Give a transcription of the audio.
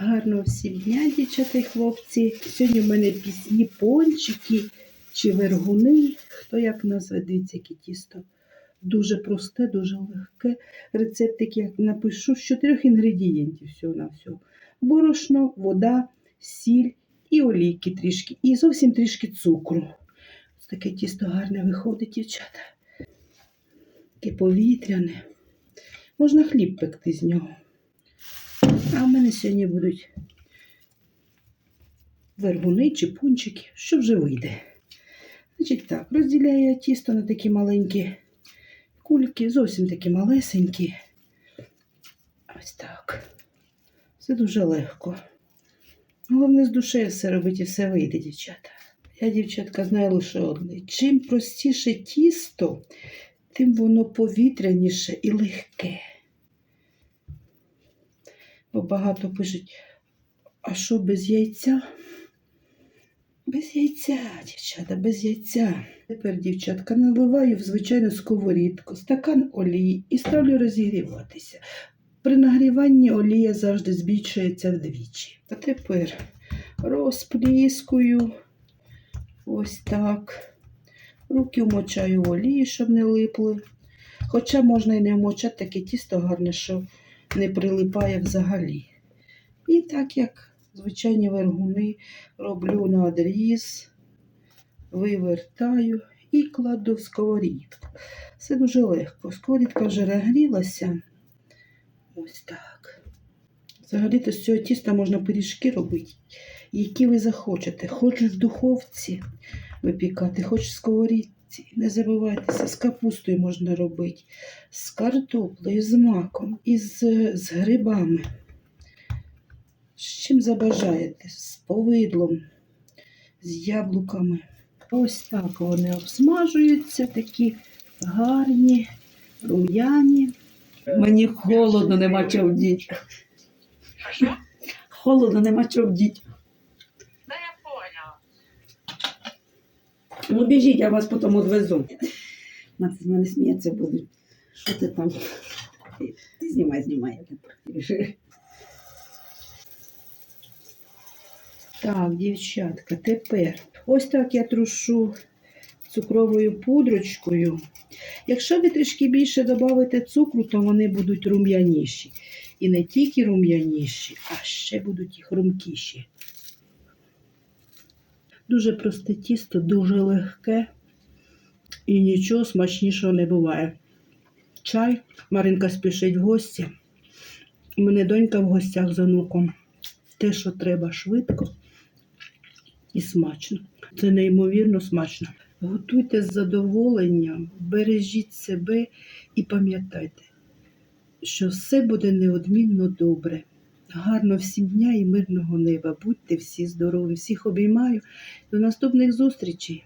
Гарного всім дня, дівчата і хлопці. Сьогодні в мене пісні пончики чи вергуни. Хто як назве, дивіться, яке тісто. Дуже просте, дуже легке. Рецептик я напишу з чотирьох інгредієнтів всього на всього. Борошно, вода, сіль і олійки трішки. І зовсім трішки цукру. Ось таке тісто гарне виходить, дівчата. Таке повітряне. Можна хліб пекти з нього. А в мене сьогодні будуть вергуни чи пунчики, що вже вийде. Значить так, розділяю я тісто на такі маленькі кульки, зовсім такі малесенькі. Ось так. Все дуже легко. Головне з душею все робити все вийде, дівчата. Я, дівчатка, знаю лише одне. Чим простіше тісто, тим воно повітряніше і легке. Бо багато пишуть, а що без яйця? Без яйця, дівчата, без яйця. Тепер, дівчатка, наливаю в звичайну сковорідку, стакан олії і ставлю розігріватися. При нагріванні олія завжди збільшується вдвічі. А тепер розпліскую ось так. Руки вмочаю в олії, щоб не липли. Хоча можна і не вмочати таке тісто гарне, що не прилипає взагалі. І так як звичайні вергуни роблю на одріз, вивертаю і кладу в сковорідку. Все дуже легко. Сковорідка вже нагрілася. Ось так. Взагалі-то з цього тіста можна пиріжки робити, які ви захочете. Хоч в духовці випікати, хоч в сковорідці. Не забувайтеся, з капустою можна робити, з картоплею, з маком і з, з грибами. З чим забажаєте? З повидлом, з яблуками. Ось так вони обсмажуються, такі гарні, рум'яні. Мені холодно, нема чого вдіти. Холодно, нема чого вдіти. Ну біжіть, я вас потім відвезу. Мати з мене сміється будуть. Що ти там? Ти знімай, знімай. я Так, дівчатка, тепер ось так я трушу цукровою пудрочкою. Якщо ви трішки більше додавите цукру, то вони будуть рум'яніші. І не тільки рум'яніші, а ще будуть і хрумкіші. Дуже просте тісто, дуже легке і нічого смачнішого не буває. Чай, Маринка спішить в гості. У мене донька в гостях з онуком. Те, що треба швидко і смачно. Це неймовірно смачно. Готуйте з задоволенням, бережіть себе і пам'ятайте, що все буде неодмінно добре. Гарно всім дня і мирного неба. Будьте всі здорові, всіх обіймаю. До наступних зустрічей.